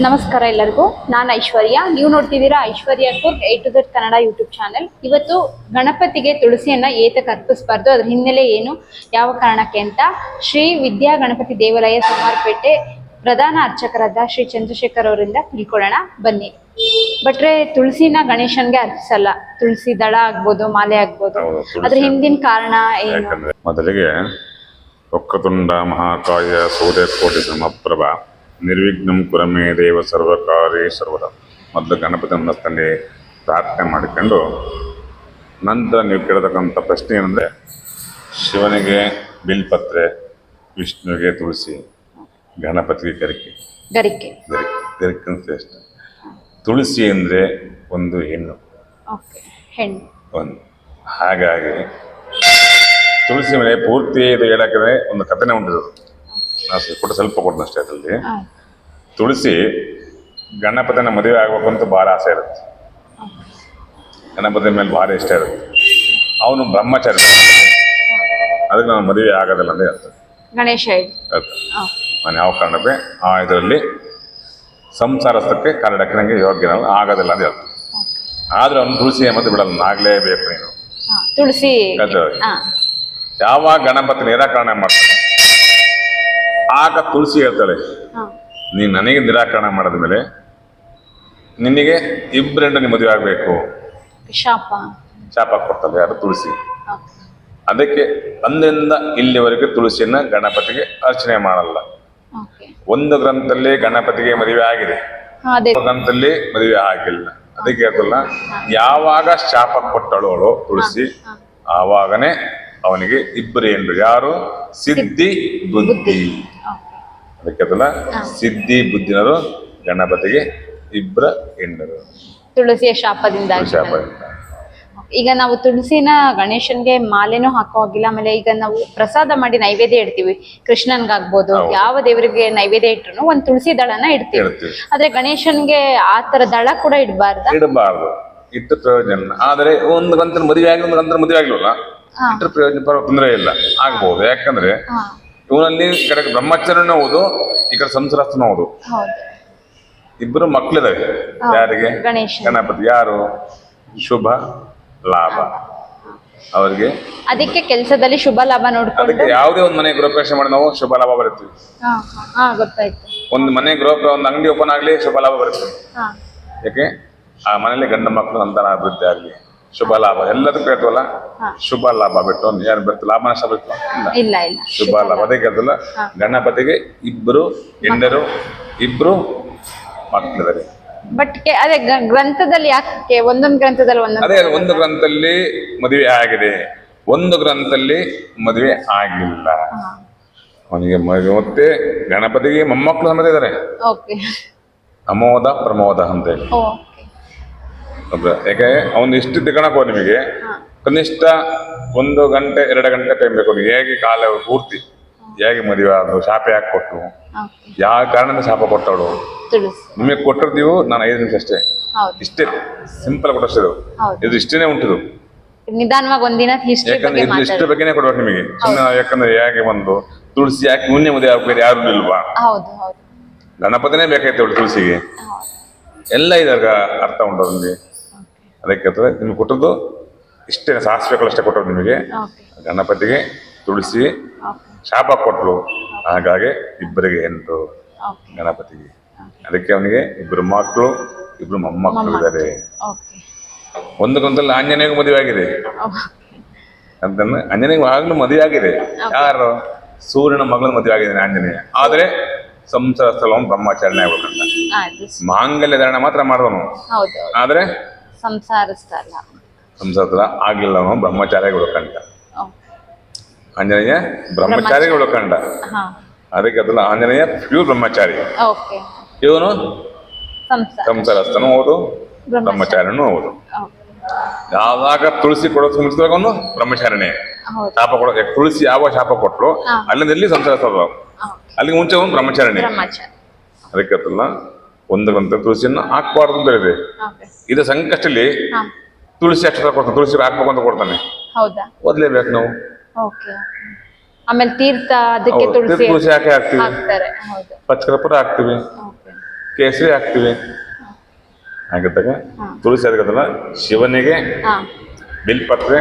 ನಮಸ್ಕಾರ ಎಲ್ಲರಿಗೂ. ನಾನು ಐಶ್ವರ್ಯ. ನೀವು ನೋಡ್ತಿದ್ದೀರಾ Aishwarya cook A to that Kannada YouTube channel. ಇವತ್ತು ಗಣಪತಿಗೆ ತುಳಸಿಯನ್ನ ಏತಕ್ಕೆ ಅರ್ಪಿಸಬಾರ್ದು ಅದ್ರ ಹಿನ್ನೆಲೆ ಏನು ಯಾವ ಕಾರಣಕ್ಕೆ ಅಂತ ಶ್ರೀ ವಿದ್ಯಾ ಗಣಪತಿ ದೇವಾಲಯ ಸುಮಾರುಪೇಟೆ ಪ್ರಧಾನ ಅರ್ಚಕರಾದ ಶ್ರೀ ಚಂದ್ರಶೇಖರ್ ಅವರಿಂದ ತಿಳ್ಕೊಳ್ಳೋಣ. ಬನ್ನಿ. ಬಟ್ರೆ ತುಳಸಿನ ಗಣೇಶನ್ಗೆ ಅರ್ಪಿಸಲ್ಲ. ತುಳಸಿ ದಳ ಆಗ್ಬೋದು ಮಾಲೆ ಆಗ್ಬೋದು. ಅದ್ರ ಹಿಂದಿನ ಕಾರಣ ಏನು? ಮೊದಲಿಗೆ ಒಕ್ಕತುಂಡ ಮಹಾಕಾಯ ಸೂರ್ಯಕೋಟಿ ಸಮಪ್ರಭ ನಿರ್ವಿಘ್ನಂ ಕುರಮೇ ದೇವ ಸರ್ವಕಾರಿ ಸರ್ವದ ಮೊದಲು ಗಣಪತಿ ಮನಸ್ಸಲ್ಲಿ ಪ್ರಾರ್ಥನೆ ಮಾಡಿಕೊಂಡು ನಂತರ ನೀವು ಕೇಳತಕ್ಕಂಥ ಪ್ರಶ್ನೆ ಏನಂದರೆ ಶಿವನಿಗೆ ಬಿಲ್ಪತ್ರೆ ವಿಷ್ಣುವಿಗೆ ತುಳಸಿ ಗಣಪತಿಗೆ ಗರಿಕೆ. ಗರಿಕೆ. ಗರಿಕೆ. ಗರಿಕೆ ಅಂತ ಶ್ರೇಷ್ಠ ತುಳಸಿ ಅಂದರೆ ಒಂದು ಹೆಣ್ಣು. ಓಕೆ. ಹೆಣ್ಣು. ಒಂದು. ಹಾಗಾಗಿ ತುಳಸಿ ಮೇಲೆ ಪೂರ್ತಿ ಇದು ಹೇಳಕ್ಕೆ ಒಂದು ಕಥೆನೇ ಉಂಟಿದು ನಾನು ಸ್ವಲ್ಪ- ಕೊಟ್ಟು ಸ್ವಲ್ಪ ಕೊಡ್ತೀನಿ ಅಷ್ಟೇ ಅದರಲ್ಲಿ. ತುಳಸಿ ಗಣಪತಿನ ಮದುವೆ ಆಗ್ಬೇಕು ಅಂತ ಭಾಳ ಆಸೆ ಇರುತ್ತೆ. ಗಣಪತಿ ಮೇಲೆ ಭಾರಿ ಇಷ್ಟ ಇರುತ್ತೆ. ಅವನು ಬ್ರಹ್ಮಚಾರಿ ಅದಕ್ಕೆ ನಾನು ಮದುವೆ ಆಗೋದಿಲ್ಲ ಅಂತ ಹೇಳ್ತಾರೆ ಗಣೇಶ ನಾನು ಯಾವ ಕಾರಣಕ್ಕೆ? ಆ ಇದರಲ್ಲಿ ಸಂಸಾರಸ್ಥಕ್ಕೆ ಕನ್ನಡಕ್ಕೆ ನನಗೆ ಯೋಗ್ಯ ಆಗೋದಿಲ್ಲ ಅಂತ ಹೇಳ್ತಾರೆ ಆದ್ರೆ ಅವನು ತುಳಸಿ ಮತ್ತೆ ಬಿಡಲ್ಲ ನಾನು ಆಗಲೇಬೇಕು ನೀನು. ತುಳಸಿ. ಯಾವಾಗ ಗಣಪತಿ ನಿರಾಕರಣೆ ಮಾಡ್ತಾನೆ ಆಗ ತುಳಸಿ ಹೇಳ್ತಾಳೆ ನೀನು ನನಗೆ ನಿರಾಕರಣೆ ಮಾಡಿದ ಮೇಲೆ ನಿನಗೆ ಇಬ್ಬರೆಂಡು ನೀವು ಮದುವೆ ಆಗಬೇಕು. ಶಾಪ. ಶಾಪ ಕೊಡ್ತಾಳೆ ಯಾರು? ತುಳಸಿ. ಅದಕ್ಕೆ ಅಂದಿನಿಂದ ಇಲ್ಲಿವರೆಗೆ ತುಳಸಿಯನ್ನ ಗಣಪತಿಗೆ ಅರ್ಚನೆ ಮಾಡಲ್ಲ. ಒಂದು ಗ್ರಂಥದಲ್ಲಿ ಗಣಪತಿಗೆ ಮದುವೆ ಆಗಿದೆ. ಗ್ರಂಥದಲ್ಲಿ ಮದುವೆ ಆಗಿಲ್ಲ. ಅದಕ್ಕೆ ಹೇಳ್ತಲ್ಲ ಯಾವಾಗ ಶಾಪ ಕೊಟ್ಟಳು ಅವಳು ತುಳಸಿ ಆವಾಗನೇ ಅವನಿಗೆ ಇಬ್ಬರು ಎಂದು ಯಾರು? ಸಿದ್ಧಿ ಬುದ್ಧಿ. ಅದಕ್ಕೆ ಅದನ್ನ ಸಿದ್ಧಿ ಬುದ್ಧಿನರು ಗಣಪತಿಗೆ ಇಬ್ಬರ ಹೆಣ್ಣರು. ತುಳಸಿಯ ಶಾಪದಿಂದ. ಶಾಪ ಈಗ ನಾವು ತುಳಸಿನ ಗಣೇಶನ್ಗೆ ಮಾಲೆನೂ ಹಾಕೋ ಹಾಗಿಲ್ಲ ಆಮೇಲೆ ಈಗ ನಾವು ಪ್ರಸಾದ ಮಾಡಿ ನೈವೇದ್ಯ ಇಡ್ತೀವಿ. ಕೃಷ್ಣನ್ಗಾಗ್ಬೋದು. ಯಾವ ದೇವರಿಗೆ ನೈವೇದ್ಯ ಇಟ್ರು ಒಂದ್ ತುಳಸಿ ದಳನ ಇಡ್ತೀವಿ. ಆದ್ರೆ ಗಣೇಶನ್ಗೆ ಆ ತರ ದಳ ಕೂಡ ಇಡಬಾರ್ದು? ಇಡಬಾರ್ದು. ಇಟ್ಟು ಪ್ರಯೋಜನ. ಆದ್ರೆ ಒಂದು ಗಂಟೆ ಮದುವೆ ಆಗಿ ಒಂದು ಗಂಟೆ ಮದುವೆ ಆಗ್ಲಿಲ್ಲ. ಹಾ. ಇಟ್ಟರೆ ಪ್ರಯೋಜನ ಪರ ತೊಂದರೆ ಇಲ್ಲ. ಆಗ್ಬಹುದು ಯಾಕಂದ್ರೆ ಇವನಲ್ಲಿ ಈ ಕಡೆ ಬ್ರಹ್ಮಚರ್ಯನೂ ಹೌದು ಈ ಕಡೆ ಸಂಸಾರಸ್ಥನೂ ಹೌದು. ಹೌದು. ಇಬ್ಬರು ಮಕ್ಕಳಿದಾವೆ ಯಾರಿಗೆ? ಗಣೇಶ ಗಣಪತಿ. ಯಾರು? ಶುಭ ಲಾಭ. ಅವರಿಗೆ? ಅದಕ್ಕೆ ಕೆಲಸದಲ್ಲಿ ಶುಭ ಲಾಭ ನೋಡ್ಕೊಂಡು ಅದಕ್ಕೆ ಯಾವುದೇ ಒಂದು ಮನೆ ಗೃಹಪ್ರವೇಶ ಮಾಡಿ ನಾವು ಶುಭ ಲಾಭ ಬರುತ್ತೀವಿ ಹಾ ಹಾ, ಹಾ ಗೊತ್ತಾಯ್ತು. ಒಂದು ಮನೆ ಗೃಹ ಒಂದು ಅಂಗಡಿ ಓಪನ್ ಆಗಲಿ ಶುಭ ಲಾಭ ಬರುತ್ತೆ ಹಾ. ಯಾಕೆ? ಆ ಮನೇಲಿ ಗಂಡ ಮಕ್ಕಳು ಸಂತಾನ ಅಭಿವೃದ್ಧಿ ಆಗಲಿ. ಶುಭ ಲಾಭ. ಎಲ್ಲದಕ್ಕೂ ಹೇಳ್ತವಲ್ಲ? ಶುಭ ಲಾಭ ಬಿಟ್ಟು ಒಂದು ಯಾರು ಬರ್ತದೆ ಲಾಭ ನಷ್ಟ ಬಿಟ್ಟು ಇಲ್ಲ. ಶುಭ ಲಾಭ. ಅದೇ ಕೇಳ್ತಲ್ಲ ಗಣಪತಿಗೆ ಇಬ್ಬರು ಹೆಂಡರು ಇಬ್ರು ಮಕ್ಕಳಿದ್ದಾರೆ. ಬಟ್ ಅದೇ ಗ್ರಂಥದಲ್ಲಿ ಯಾಕೆ ಒಂದೊಂದು ಗ್ರಂಥದಲ್ಲಿ ಒಂದೊಂದು ಅದೇ ಒಂದು ಗ್ರಂಥದಲ್ಲಿ ಮದುವೆ ಆಗಿದೆ. ಒಂದು ಗ್ರಂಥದಲ್ಲಿ ಮದುವೆ ಆಗಿಲ್ಲ. ಅವನಿಗೆ ಮದುವೆ ಮತ್ತೆ ಗಣಪತಿಗೆ ಮೊಮ್ಮಕ್ಕಳು ಸಮೇತ ಇದ್ದಾರೆ. ಅಮೋದ ಪ್ರಮೋದ ಅಂತ ಹೇಳಿ. ಯಾಕೆ ಅವನು ಇಷ್ಟು ತಿಳ್ಕೊಳಕೋ ನಿಮಗೆ. ಕನಿಷ್ಠ ಒಂದು ಗಂಟೆ ಎರಡು ಗಂಟೆ ಟೈಮ್ ಬೇಕು ಹೇಗೆ ಕಾಲ ಪೂರ್ತಿ ಹೇಗೆ ಮದುವೆ ಆದ್ರು ಶಾಪ ಯಾಕೆ ಕೊಟ್ಟು ಯಾವ ಕಾರಣದಿಂದ ಶಾಪ ಕೊಟ್ಟವಳು? ನಿಮಗೆ ಕೊಟ್ಟಿರ್ತೀವು ನಾನು ಐದು ನಿಮಿಷ ಅಷ್ಟೇ. ಇಷ್ಟೇ ಸಿಂಪಲ್ ಕೊಟ್ಟಷ್ಟು ಇದು. ಇಷ್ಟೇ ಇದು ಇಷ್ಟೇನೆ ಉಂಟಿದು. ನಿಧಾನವಾಗಿ ಒಂದಿನ ಯಾಕಂದ್ರೆ ಇದು ಇಷ್ಟು ಬಗ್ಗೆನೇ ಕೊಡ್ಬೇಕು ನಿಮಗೆ. ಸುಮ್ಮನೆ ಯಾಕಂದ್ರೆ ಹೇಗೆ ಬಂದು ತುಳಸಿ ಯಾಕೆ ಮುಂದೆ ಮದುವೆ ಆಗ್ಬೇಕು ಯಾರು ಇಲ್ವಾ ಗಣಪತಿನೇ ಬೇಕಾಯ್ತು ಅವಳು ತುಳಸಿಗೆ. ಎಲ್ಲ ಇದಾಗ ಅರ್ಥ ಉಂಟು ನಿಮಗೆ ಅದಕ್ಕೆ ನಿಮ್ಗೆ ಕೊಟ್ಟದ್ದು ಇಷ್ಟೇ ಸಾಸಿವೆಗಳು ಅಷ್ಟೇ ಕೊಟ್ಟರು ನಿಮಗೆ. ಗಣಪತಿಗೆ ತುಳಸಿ ಶಾಪ ಕೊಟ್ಟರು ಹಾಗಾಗಿ ಇಬ್ಬರಿಗೆ ಎಂಟು ಗಣಪತಿಗೆ. ಅದಕ್ಕೆ ಅವನಿಗೆ ಇಬ್ಬರು ಮಕ್ಕಳು ಇಬ್ಬರು ಮೊಮ್ಮಕ್ಕಳು ಇದ್ದಾರೆ. ಒಂದಕ್ಕೊಂದಲ್ಲಿ ಒಂದು ಆಂಜನೇಯಗೂ ಮದುವೆ ಆಗಿದೆ. ಅಂತಂದ್ರೆ ಆಂಜನೇಯ ಆಗ್ಲೂ ಮದುವೆ ಆಗಿದೆ. ಯಾರು? ಸೂರ್ಯನ ಮಗಳ ಮದುವೆ ಆಗಿದ್ದಾನೆ ಆಂಜನೇಯ. ಆದರೆ ಸಂಸಾರ ಸ್ಥಳವನ್ನು ಬ್ರಹ್ಮಾಚರಣೆ ಆಗ್ಬೇಕಂತ. ಮಾಂಗಲ್ಯ ಧಾರಣ ಮಾತ್ರ ಮಾಡಿದವನು. ಆದರೆ ಸಂಸಾರ ಸ್ಥಳ ಸಂಸಾರ ಆಗ್ಲಿಲ್ಲ ಅವನು ಬ್ರಹ್ಮಚಾರಿಗೆ ಉಳ್ಕಂಡ ಆಂಜನೇಯ ಬ್ರಹ್ಮಚಾರಿಗಳು ಹಾ. ಅದಕ್ಕೆ ಅದಲ್ಲ ಆಂಜನೇಯ ಪ್ಯೂರ್ ಬ್ರಹ್ಮಚಾರಿ. ಇವನು ಸಂಸಾರ ಸಂಸಾರಸ್ಥನೂ ಹೌದು ಬ್ರಹ್ಮಚಾರಿನೂ ಹೌದು. ಯಾವಾಗ ತುಳಸಿ ಕೊಡೋದು ಮುಗಿಸಿದಾಗ ಅವನು ಬ್ರಹ್ಮಚಾರಿನೇ ಶಾಪ ಕೊಡೋ ತುಳಸಿ ಯಾವ ಶಾಪ ಕೊಟ್ಟರು. ಅಲ್ಲಿಂದ ಇಲ್ಲಿ ಸಂಸಾರ ಸ್ಥಳ ಓಕೆ ಅಲ್ಲಿಗೆ ಮುಂಚೆ ಅವನು ಬ್ರಹ್ಮಚಾರಿಣಿ ಬ್ರಹ್ಮಚಾರಿ. ಅದಕ್ಕೆ ಅದಲ್ಲ ಒಂದು ಗ್ರಂಥ ತುಳಸಿಯನ್ನು ಹಾಕ್ಬಾರ್ದು ಅಂತ ಹೇಳಿದೆ. ಇದು ಸಂಕಷ್ಟಲ್ಲಿ ಹಾ. ತುಳಸಿ ಅಕ್ಷರ ಕೊಡ್ತಾನೆ ತುಳಸಿ ಹಾಕ್ಬೇಕು ಅಂತ ಕೊಡ್ತಾನೆ. ಹೌದಾ? ಓದ್ಲೇಬೇಕು ನಾವು. ಓಕೆ ಆಮೇಲೆ ತೀರ್ಥ ಅದಕ್ಕೆ ಹೌದು, ತುಳಸಿ ತುಳಸಿ ಹಾಕಿ ಹಾಕ್ತೀವಿ. ಹಾಕ್ತಾರೆ ಹೌದು. ಪಚ್ಚಕರ್ಪೂರ ಹಾಕ್ತಿವಿ. ಓಕೆ. ಕೇಸರಿ ಹಾಕ್ತೀವಿ. ಹಾಕಿದಾಗ ತುಳಸಿ ಅದಕ್ಕದಲ್ಲ ಶಿವನಿಗೆ ಹಾ. ಬಿಲ್ಪತ್ರೆ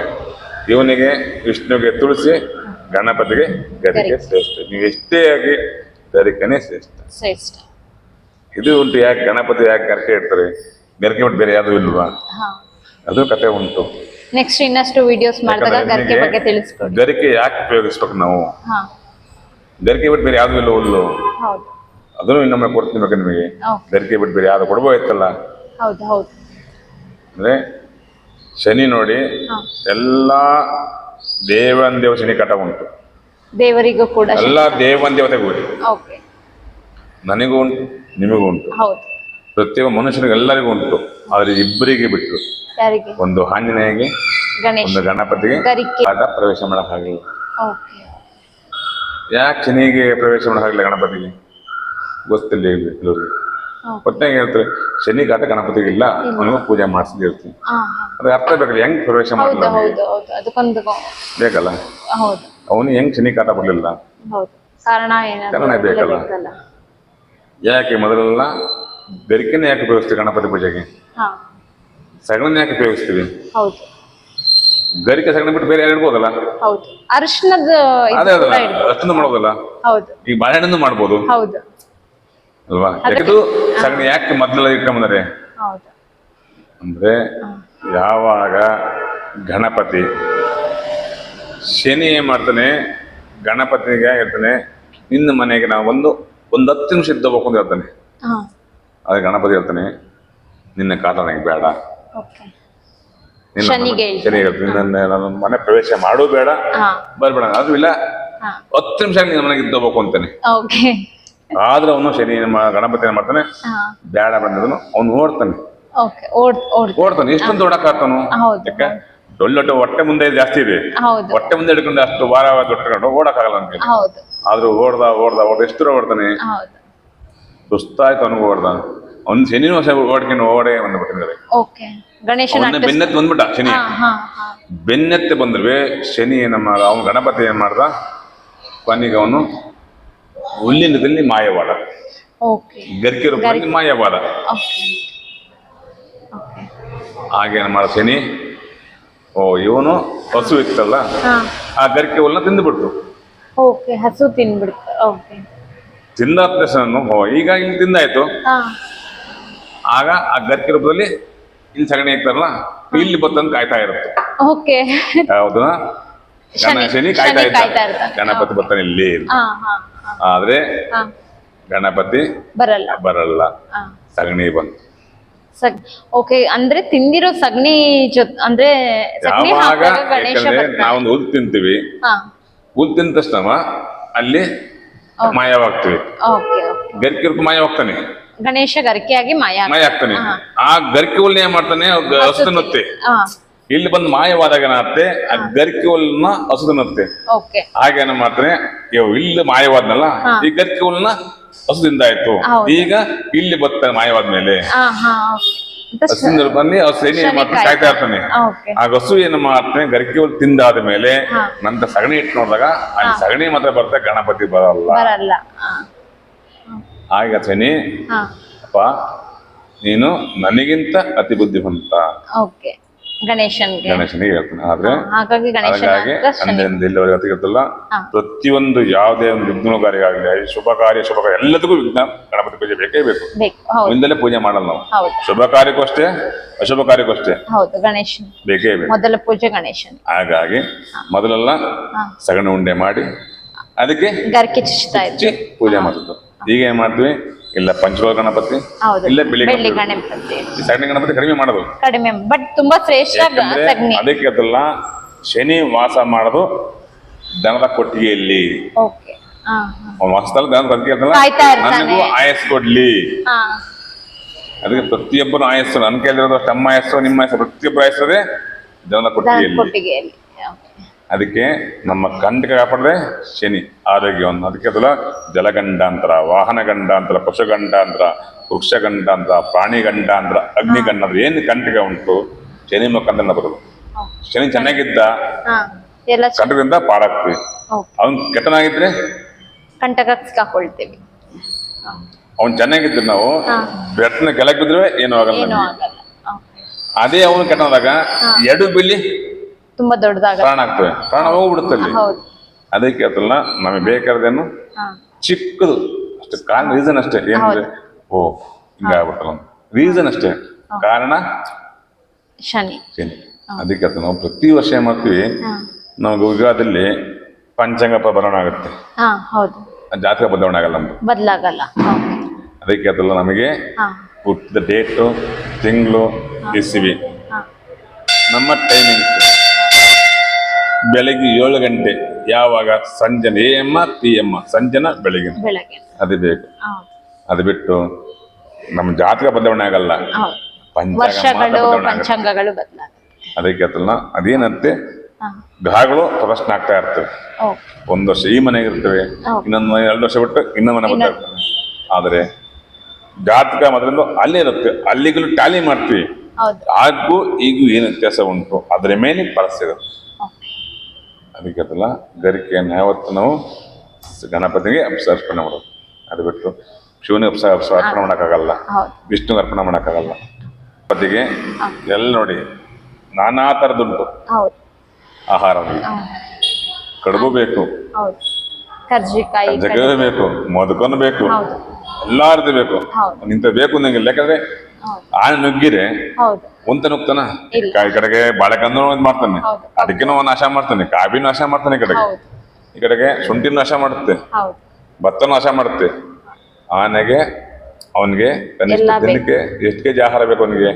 ಇವನಿಗೆ ವಿಷ್ಣುವಿಗೆ ತುಳಸಿ ಗಣಪತಿಗೆ ಗರಿಕೆ ಗರಿಕೆ. ಶ್ರೇಷ್ಠ. ನೀವು ಎಷ್ಟೇ ಆಗಿ ಗರಿಕೆನೇ ಶ್ರೇಷ್ಠ. ಶ್ರೇಷ್ಠ. ಇದು ಉಂಟು ಯಾಕೆ ಗಣಪತಿ ಯಾಕೆ ಗರಿಕೆ ಇಡ್ತಾರೆ? ಗರಿಕೆ ಬಿಟ್ಟು ಬೇರೆ ಯಾರು ಇಲ್ವಾ? ಅದು ಕತೆ ಉಂಟು. ನೆಕ್ಸ್ಟ್ ಇನ್ನಷ್ಟು ವಿಡಿಯೋಸ್ ಮಾಡಿದಾಗ ಯಾಕಂದ್ರೆ ಬಗ್ಗೆ ತಿಳಿಸ್ಕೊಡಿ. ಗರಿಕೆ ಯಾಕೆ ಉಪಯೋಗಿಸ್ಬೇಕು ನಾವು? ಗರಿಕೆ ಬಿಟ್ಟು ಬೇರೆ ಯಾವ್ದು ಇಲ್ಲ ಹುಲ್ಲು ಅದನ್ನು ಇನ್ನೊಮ್ಮೆ ಕೊಡ್ತೀನಿ ಬೇಕಾ ನಿಮಗೆ. ಗರಿಕೆ ಬಿಟ್ಟು ಬೇರೆ ಯಾವ್ದು ಹೌದು ಅಂದ್ರೆ ಶನಿ ನೋಡಿ ಎಲ್ಲ ದೇವನ್ ದೇವ ಶನಿ ಕಟ ಉಂಟು. ದೇವರಿಗೂ ಕೂಡ ಎಲ್ಲ ದೇವನ್ ದೇವತೆಗೂ ನನಗೂ ಉಂಟು ನಿಮಗೂ ಉಂಟು. ಹೌದು. ಪ್ರತಿಯೊಬ್ಬ ಮನುಷ್ಯನಿಗೆ ಎಲ್ಲರಿಗೂ ಉಂಟು. ಆದ್ರೆ ಇಬ್ಬರಿಗೆ ಬಿಟ್ಟರು ಒಂದು ಆಂಜನೇಯಗೆ ಒಂದು ಗಣಪತಿಗೆ. ಆಗ ಪ್ರವೇಶ ಮಾಡಕ್ಕಾಗಲಿಲ್ಲ ಯಾಕೆ ಶನಿಗೆ ಪ್ರವೇಶ ಮಾಡಕ್ಕಾಗಲಿಲ್ಲ ಗಣಪತಿಗೆ? ಗೊತ್ತಿಲ್ಲ ಕೆಲವ್ರಿಗೆ ಒಟ್ಟಾಗಿ ಹೇಳ್ತಾರೆ ಶನಿ ಕಾಟ ಗಣಪತಿಗೆ ಇಲ್ಲ ಅವನಿಗೂ ಪೂಜೆ ಮಾಡಿಸಿದ ಇರ್ತೀನಿ. ಅದ್ರ ಅರ್ಥ ಬೇಕಲ್ಲ ಹೆಂಗ್ ಪ್ರವೇಶ ಮಾಡಲ್ಲ ಬೇಕಲ್ಲ? ಅವನು ಹೆಂಗ್ ಶನಿ ಕಾಟ ಬರಲಿಲ್ಲ? ಕಾರಣ. ಬೇಕಲ್ಲ? ಯಾಕೆ ಮೊದಲೆಲ್ಲ ಬೆರಿಕೆನೇ ಯಾಕೆ ಉಪಯೋಗಿಸ್ತೀವಿ ಗಣಪತಿ ಪೂಜೆಗೆ? ಹಾ. ಸಗಣಿ ಯಾಕೆ ಉಪಯೋಗಿಸ್ತೀವಿ ಹೌದು. ಗರಿಕೆ ಸಗಣಿ ಬಿಟ್ಟು ಬೇರೆ ಯಾರು ಇಡ್ಬೋದಲ್ಲ? ಹೌದು. ಅರಿಶಿನದ ಇದು ಅದೇ ಕೂಡ ಅದಲ್ಲ ಇಡ್ಬೋದು. ಅಷ್ಟೊಂದು ಮಾಡೋದಲ್ಲ? ಹೌದು. ಈಗ ಬಾಳೆಹಣ್ಣು ಮಾಡ್ಬೋದು. ಹೌದು. ಅಲ್ವಾ? ಸಗಣಿ ಯಾಕೆ ಮೊದಲೆಲ್ಲ ಇಟ್ಕೊಂಬಂದರೆ ಹೌದು. ಅಂದ್ರೆ ಯಾವಾಗ ಗಣಪತಿ ಶನಿ ಏನ್ ಮಾಡ್ತಾನೆ ಗಣಪತಿಗೆ ಹೇಳ್ತಾನೆ ನಿನ್ನ ಮನೆಗೆ ನಾವು ಒಂದು ಒಂದು ಹತ್ತು ನಿಮಿಷ ಇದ್ದಬೇಕು ಅಂತ ಹೇಳ್ತಾನೆ. ಹಾ. ಆದ್ರೆ ಗಣಪತಿ ಹೇಳ್ತಾನೆ ನಿನ್ನ ಕಾಟ ನನಗೆ ಬೇಡ. ಓಕೆ ನಿನ್ನ ಶನಿಗೆ ಮನೆ- ಶನಿ ಹೇಳ್ತಾನೆ ನನ್ನ ನನ್ನ ಮನೆ ಪ್ರವೇಶ ಮಾಡು ಬೇಡ ಹಾ. ಬರ್ಬೇಡ. ಅದು ಇಲ್ಲ. ಹಾ. ಹತ್ತು ನಿಮಿಷ ನಿನ್ನ ಮನೆಗೆ ಇದ್ದೋಗ್ಬೇಕು ಅಂತಾನೆ. ಓಕೆ ಆದ್ರೆ ಅವನು ಶನಿ ಗಣಪತಿ ಏನ್ ಮಾಡ್ತಾನೆ. ಹಾ. ಬೇಡ ಬಂದದನು ಅವ್ನು ಓಡ್ತಾನೆ. ಓಕೆ ಓಡ್ ಓಡ್ ಓಡ್ತಾನೆ. ಎಷ್ಟೊಂದು ಓಡಕ್ಕಾಗ್ತಾನು ಹೌದು ಯಾಕೆ? ಡೊಳ್ಳೊಟ್ಟು ಹೊಟ್ಟೆ ಮುಂದೆ ಜಾಸ್ತಿ ಇದೆ. ಹೌದು. ಹೊಟ್ಟೆ ಮುಂದೆ ಹಿಡ್ಕೊಂಡು ಅಷ್ಟು ವಾರ ದೊಡ್ಡ ಓಡಕ್ಕಾಗಲ್ಲ ಅಂತ ಹೌದು. ಆದ್ರೂ ಓಡ್ದ ಓಡ್ದ ಓಡ್ದ ಎಷ್ಟು ದೂರ ಓಡ್ತಾನೆ? ಹೌದು. ಸುಸ್ತಾಯ್ತು ಅನ್ಕೋಬಾರ್ದ ಅವ್ನು ಶನಿನೂ ವರ್ಷ ಓಡ್ಕೊಂಡು ಓಡೇ ಬಂದ್ಬಿಟ್ಟಿದ್ದಾರೆ. ಓಕೆ. ಗಣೇಶನ ಅವನ್ನ ಬೆನ್ನತ್ತಿ ಬಂದ್ಬಿಟ್ಟ ಶನಿ ಬೆನ್ನತ್ತಿ ಬಂದ್ರೆ ಶನಿ ನಮ್ಮ ಅವನು ಗಣಪತಿ ಏನ್ ಮಾಡ್ದ? ಕೊನೆಗೆ ಅವನು ಹುಲ್ಲಿನದಲ್ಲಿ ಮಾಯವಾಡ. ಗರಿಕೆ ರೂಪದಲ್ಲಿ ಮಾಯವಾಡ. ಹಾಗೇನು ಮಾಡ ಶನಿ? ಓ ಇವನು ಹಸು ಇತ್ತಲ್ಲ? ಆ ಗರ್ಕೆ ಹುಲ್ಲನ್ನ ತಿಂದುಬಿಟ್ರು. ಹಸು ತಿನ್ಬಿಡ್ತು ಓಕೆ. ತಿಂದ ಹೋ ಈಗ ಇಲ್ಲಿ ತಿಂದಾಯ್ತು. ಆಗ ಆ ಗರ್ಕಿ ರೂಪದಲ್ಲಿ ಇಲ್ಲಿ ಸಗಣಿ ಹಾಕ್ತಾರಲ್ಲ ಇಲ್ಲಿ ಬತ್ತಂದು ಕಾಯ್ತಾ ಇರುತ್ತೆ. ಓಕೆ. ಹೌದಾ? ಶನಿ- ಕಾಯ್ತಾ ಇರ್ತಾರೆ. ಗಣಪತಿ ಬರ್ತಾನೆ ಇಲ್ಲಿ ಆದ್ರೆ ಗಣಪತಿ ಬರಲ್ಲ. ಬರಲ್ಲ. ಸಗಣಿ ಬಂತು. ಸಗ್ ಓಕೆ ಅಂದ್ರೆ ತಿಂದಿರೋ ಸಗಣಿ ಜೊತೆ ಅಂದ್ರೆ ಸಗಣಿ ನಾವೊಂದು ಹುಲ್ ತಿಂತೀವಿ. ಹುಲ್ ತಿಂದ ತಕ್ಷಣ ಅಲ್ಲಿ ಮಾಯವಾಗ್ತೀವಿ ಓಕೆ ಗರಿಕೆ ಮಾಯ ಮಾಯವಾಗ್ತಾನೆ. ಗಣೇಶ ಗರಿಕೆಯಾಗಿ ಮಾಯ. ಮಾಯ ಆಗ್ತಾನೆ ಆ ಗರಿಕೆ ಹುಲ್ನ ಏನ್ ಮಾಡ್ತಾನೆ? ಹಸು ತಿನ್ನುತ್ತೆ. ಇಲ್ಲಿ ಬಂದು ಮಾಯವಾದಾಗ ಏನಾಗುತ್ತೆ? ಆ ಗರಿಕೆ ಹುಲ್ನ ಹಸು ಹಾಗೆ ಏನ ಹಾಗೇನ ಮಾಡ್ತಾನೆ ಇಲ್ಲಿ ಮಾಯವಾದ್ನಲ್ಲ ಈ ಗರಿಕೆ ಹುಲ್ನ ಹಸುದಿಂದ ಆಯ್ತು ಈಗ ಇಲ್ಲಿ ಬರ್ತಾನೆ ಮಾಯವಾದ್ಮೇಲೆ. ಬನ್ನಿ ಹಸು ಏನ್ ಮಾಡ್ತಾನೆ ಕಾಯ್ತಾ- ಇರ್ತಾನೆ. ಆ ಹಸು ಏನು ಮಾಡ್ತಾನೆ ಗರಿಕೆ ಹುಲ್ ತಿಂದಾದ ಮೇಲೆ. ನಂತರ ಸಗಣಿ ಇಟ್ಟು ನೋಡಿದಾಗ ಅಲ್ಲಿ ಸಗಣಿ ಮಾತ್ರ ಬರ್ತಾ ಗಣಪತಿ ಬರಲ್ಲ. ಬರಲ್ಲ. ಹಾ ಆಗ ಶನಿ ಹಾ. ಅಪ್ಪ ನೀನು ನನಗಿಂತ ಅತಿ ಬುದ್ಧಿವಂತ ಗಣೇಶನ್ಗೆ. ಗಣೇಶನಿಗೆ ಹೇಳ್ತಾನೆ. ಆದ್ರೆ ಹಾಗಾಗಿ ಗಣೇಶನ ಹಾಗಾಗಿ ಹತ್ರ ಶನಿ ಅಂದಿನಿಂದ ಇಲ್ಲಿವರೆಗೆ ಗೊತ್ತಿಲ್ಲ? ಹಾ. ಪ್ರತಿಯೊಂದು ಯಾವುದೇ ಒಂದು ವಿಘ್ನ ಆಗಲಿ ಶುಭ ಕಾರ್ಯ ಶುಭ ಕಾರ್ಯ ಎಲ್ಲದಕ್ಕೂ ವಿಘ್ನ ಗಣಪತಿ ಪೂಜೆ ಬೇಕೇ ಬೇಕು. ಬೇಕು ಹೌದು. ಮುಂದಲೇ ಪೂಜೆ ಮಾಡಲ್ಲ ನಾವು. ಹೌದು. ಶುಭ ಕಾರ್ಯಕ್ಕೂ ಅಷ್ಟೇ ಅಶುಭ ಕಾರ್ಯಕ್ಕೂ ಅಷ್ಟೇ. ಹೌದು ಗಣೇಶನ್. ಬೇಕೇ ಬೇಕು. ಮೊದಲ ಪೂಜೆ ಗಣೇಶನ್. ಹಾಗಾಗಿ ಮೊದಲೆಲ್ಲ ಸಗಣ ಸಗಣಿ ಉಂಡೆ ಮಾಡಿ ಅದಕ್ಕೆ ಗರ್ಕೆ ಚುಚ್ತಾ ಇದ್ರು ಪೂಜೆ ಮಾಡ್ತಿದ್ದು. ಈಗ ಏನ್ ಮಾಡ್ತೀವಿ? ಇಲ್ಲ ಪಂಚಗೋಳ ಗಣಪತಿ? ಹೌದು ಇಲ್ಲ ಬಿಳಿ ಬೆಳ್ಳಿ ಗಣಪತಿ. ಗಣಪತಿ. ಈ ಸಗಣಿ ಗಣಪತಿ ಕಡಿಮೆ ಮಾಡೋದು. ಕಡಿಮೆ ಬಟ್ ತುಂಬಾ ಶ್ರೇಷ್ಠ ಯಾಕಂದ್ರೆ ಸಗಣಿ. ಅದಕ್ಕೆ ಅದಲ್ಲ ಶನಿ ವಾಸ ಮಾಡೋದು ದನದ ಕೊಟ್ಟಿಗೆಯಲ್ಲಿ. ಓಕೆ ಹಾ ಹಾ. ಅವ್ನು ವಾಸದಲ್ಲಿ ದನದ ಕೊಟ್ಟಿಗೆ ಇರ್ತಲ್ಲ, ಕಾಯ್ತಾ ಇರ್ತಾನೆ. ನನಗೂ ಆಯಸ್ ಕೊಡ್ಲಿ. ಹಾ. ಅದಕ್ಕೆ ಪ್ರತಿಯೊಬ್ಬರು ಆಯಸ್ಸು ನನ್ನ ಕೈಲಿರೋದು ಅಮ್ಮ ಆಯಸ್ಸು ನಿಮ್ಮ ಆಯಸ್ಸು ಪ್ರತಿಯೊಬ್ಬರು ಆಯಸ್ಸದೆ ದನದ ದನದ ಕೊಟ್ಟಿಗೆಯಲ್ಲಿ. ಅದಕ್ಕೆ ನಮ್ಮ ಕಂಟಿಗೆ ಕಾಪಾಡಿದ್ರೆ ಶನಿ ಆರೋಗ್ಯವನ್ನು. ಅದಕ್ಕೆ ಅದಲ್ಲ ಜಲಗಂಡಾಂತರ ವಾಹನ ಗಂಡಾಂತರ ಪಶು ಗಂಡಾಂತರ ವೃಕ್ಷ ಗಂಡಾಂತರ ಪ್ರಾಣಿ ಗಂಡಾಂತರ ಅಗ್ನಿ ಗಂಡಾಂತರ ಏನು ಕಂಟಿಗೆ ಉಂಟು ಶನಿ ಮುಖಾಂತರ ಬರೋದು. ಶನಿ ಚೆನ್ನಾಗಿದ್ದ ಕಂಟದಿಂದ ಪಾರಾಗ್ತೀವಿ. ಅವನ್ ಕೆಟ್ಟನಾಗಿದ್ರೆ? ಕಂಟಕ ಅವನ್ ಚೆನ್ನಾಗಿದ್ರೆ ಅವ್ನು ಚೆನ್ನಾಗಿದ್ರು ನಾವು. ಬೆಟ್ಟನ ಕೆಳಗೆ ಬಿದ್ರೆ ಏನೂ ಆಗಲ್ಲ. ಅದೇ ಅವನು ಕೆಟ್ಟದಾಗ ಎರಡು ಬಿಲ್ಲಿ ತುಂಬಾ ದೊಡ್ಡದಾಗುತ್ತೆ. ಪ್ರಾಣ ಆಗ್ತವೆ ಪ್ರಾಣ ಹೋಗ್ಬಿಡುತ್ತೆ ಅಲ್ಲಿ. ಹೌದು. ಅದಕ್ಕೆ ಅದಲ್ಲ ನಮಗೆ ಬೇಕಾದೇನು ಹಾ. ಚಿಕ್ಕದು ಅಷ್ಟೇ. ಕಾರಣ ರೀಸನ್ ಅಷ್ಟೇ. ಏನಂದ್ರೆ ಓ ಹಿಂಗಾಗ್ಬಿಡ್ತಲ್ಲ ರೀಸನ್ ಅಷ್ಟೇ. ಕಾರಣ ಶನಿ. ಶನಿ. ಅದಕ್ಕೆ ಅದು ನಾವು ಪ್ರತಿ ವರ್ಷ ಏನ್ ಮಾಡ್ತೀವಿ ನಮ್ಗೆ ಯುಗಾದಲ್ಲಿ ಪಂಚಾಂಗ ಬದಲಾವಣೆ ಆಗುತ್ತೆ. ಹಾ ಹೌದು. ಜಾತಕ ಬದಲಾವಣೆ ಆಗಲ್ಲ ನಮ್ದು. ಬದಲಾಗಲ್ಲ. ಅದಕ್ಕೆ ಅದಲ್ಲ ನಮಗೆ ಹಾ. ಹುಟ್ಟಿದ ಡೇಟು ತಿಂಗಳು ಇಸ್ವಿ. ನಮ್ಮ ಟೈಮಿಂಗ್ಸ್ ಬೆಳಗ್ಗೆ ಏಳು ಗಂಟೆ ಯಾವಾಗ? ಸಂಜೆ ಎ ಎಮ್ಮ ಪಿ ಸಂಜೆನ ಬೆಳಗಿನ ಬೆಳಗ್ಗೆ. ಅದು ಬೇಕು. ಅದು ಬಿಟ್ಟು ನಮ್ಮ ಜಾತಕ ಬದಲಾವಣೆ ಆಗಲ್ಲ. ಹೌದು. ಪಂಚಾಂಗ ಮಾತ್ರ ವರ್ಷಗಳು ಬದಲಾವಣೆ ಆಗುತ್ತೆ. ಪಂಚಾಂಗಗಳು ಅದಕ್ಕೆ ಅದಲ್ಲ ಅದೇನಂತೆ? ಗ್ರಹಗಳು ಪ್ರದರ್ಶನ ಆಗ್ತಾ ಇರ್ತವೆ. ಒಂದು ವರ್ಷ ಈ ಮನೆಗೆ ಇರ್ತವೆ ಹೌದು. ಇನ್ನೊಂದು ಮನೆ ಎರಡು ವರ್ಷ ಬಿಟ್ಟು ಇನ್ನೊಂದು ಮನೆ ಬಂದ ಇನ್ನೊಂದು. ಆದರೆ ಜಾತಕ ಮೊದಲಿಂದ ಅಲ್ಲೇ ಇರುತ್ತೆ. ಅಲ್ಲಿಗೂ ಟ್ಯಾಲಿ ಮಾಡ್ತೀವಿ. ಹೌದು. ಹಾಗೂ ಈಗೂ ಏನು ವ್ಯತ್ಯಾಸ ಉಂಟು ಅದರ ಮೇಲೆ ಓಕೆ ಅದಕ್ಕೆ ಅದಲ್ಲ ಗರಿಕೆಯನ್ನು ಯಾವತ್ತು ನಾವು ಗಣಪತಿಗೆ ಅರ್ಪಣೆ ಮಾಡೋದು ಅದು ಬಿಟ್ಟು ಶಿವನಿಗೆ ಅಪ್ಸ ಅರ್ಪಣೆ ಮಾಡೋಕ್ಕಾಗಲ್ಲ. ವಿಷ್ಣುಗೆ ಅರ್ಪಣೆ ಮಾಡೋಕ್ಕಾಗಲ್ಲ. ಗಣಪತಿಗೆ ಎಲ್ಲ ನೋಡಿ ನಾನಾ ಥರದುಂಟು ಆಹಾರ ಕಡುಬು ಬೇಕು. ಜಗವೇ ಬೇಕು ಮೋದಕನು ಬೇಕು ಎಲ್ಲಾರ್ದು ಬೇಕು. ನಿಂತ ಬೇಕು ನಂಗೆ ಯಾಕಂದ್ರೆ ಆನೆ ನುಗ್ಗಿರೆ ಹೌದು ಹೋಗ್ತಾನ. ಈ ಕಡೆಗೆ ಬಾಳೆಕಂದು ಒಂದ್ ಮಾಡ್ತಾನೆ. ಅದಕ್ಕೇನೋ ಒಂದು ನಾಶ ಮಾಡ್ತಾನೆ. ಕಾಬಿನೂ ನಾಶ ಮಾಡ್ತಾನೆ ಈ ಕಡೆಗೆ. ಈ ಕಡೆಗೆ ಶುಂಠಿನ ನಾಶ ಮಾಡುತ್ತೆ. ಭತ್ತನೂ ನಾಶ ಮಾಡುತ್ತೆ. ಆನೆಗೆ ಅವನಿಗೆ ಕನಿಷ್ಠ ದಿನಕ್ಕೆ ಎಷ್ಟು ಕೆಜಿ ಆಹಾರ ಬೇಕು ಅವನಿಗೆ?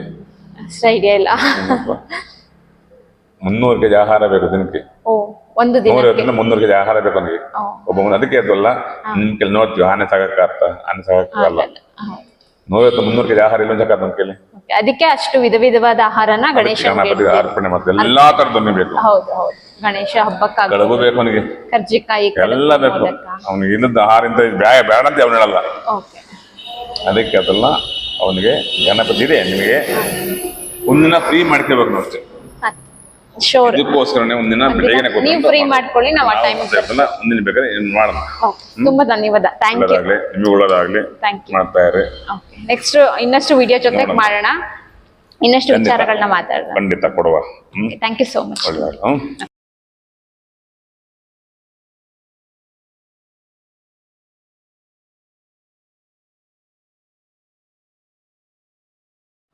ಮುನ್ನೂರು ಕೆಜಿ ಆಹಾರ ಬೇಕು ದಿನಕ್ಕೆ. ಮುನ್ನೂರು ಕೆಜಿ ಆಹಾರ ಬೇಕು ಅವನಿಗೆ. ಒಬ್ಬ ಅದಕ್ಕೆ ಅದಲ್ಲ ನಿಮ್ ಕೆಲ ನೋಡ್ತೀವಿ. ಆನೆ ಸಾಗಕ್ಕಾಗ್ತಾ ಆನೆ ಸಾಗಕ್ಕಾಗಲ್ಲ. ನೂರೈವತ್ತು ಮುನ್ನೂರು ಕೆಜಿ ಆಹಾರ ಇಲ್ಲ ನಮ್ಮ ಕೈಲಿ ಅದಕ್ಕೆ ಅಷ್ಟು ವಿಧ ವಿಧವಾದ ಆಹಾರನ ಗಣೇಶ ಅರ್ಪಣೆ ಮಾಡ್ತೀವಿ ಎಲ್ಲಾ ತರದ ಬೇಕು. ಹೌದು ಹೌದು. ಗಣೇಶ ಹಬ್ಬಕ್ಕೆ ಕಡುಬು ಬೇಕು ಅವನಿಗೆ. ಕರ್ಜಿಕಾಯಿ ಎಲ್ಲ ಬೇಕು. ಅವನಿಗೆ ಇಲ್ಲದ ಆಹಾರ ಇಂತ ಬೇಡ ಅಂತ ಅವನು ಹೇಳಲ್ಲ. ಅದಕ್ಕೆ ಅದೆಲ್ಲ ಅವನಿಗೆ ಗಣಪತಿ ಇದೆ. ನಿಮಗೆ ಒಂದಿನ ಫ್ರೀ ಮಾಡ್ಕೋಬೇಕು ಅಷ್ಟೇ ಶೋರ್ ಇದಕ್ಕೋಸ್ಕರನೇ ಒಂದಿನ ಬೆಳಗ್ಗೆ ನೀವು ಫ್ರೀ ಮಾಡ್ಕೊಳ್ಳಿ ನಾವು ಆ ಟೈಮ್ ಒಂದಿನ ಬೇಕಾದ್ರೆ ಏನ್ ಮಾಡೋಣ. ತುಂಬಾ ಧನ್ಯವಾದ. ಥ್ಯಾಂಕ್ ಯು ನಿಮಗೆ ಒಳ್ಳೇದಾಗ್ಲಿ. ಥ್ಯಾಂಕ್ ಯು ಮಾಡ್ತಾ ಇರಿ. ನೆಕ್ಸ್ಟ್ ಇನ್ನಷ್ಟು ವಿಡಿಯೋ ಜೊತೆಗೆ ಮಾಡೋಣ. ಇನ್ನಷ್ಟು. ವಿಚಾರಗಳನ್ನ ಮಾತಾಡೋಣ. ಖಂಡಿತ ಕೊಡುವ. ಥ್ಯಾಂಕ್ ಯು ಸೋ ಮಚ್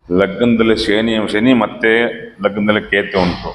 ಲಗ್ನದಲ್ಲಿ ಶನಿ ಶನಿ ಮತ್ತೆ ಲಗ್ನದಲ್ಲಿ ಕೇತು ಉಂಟು.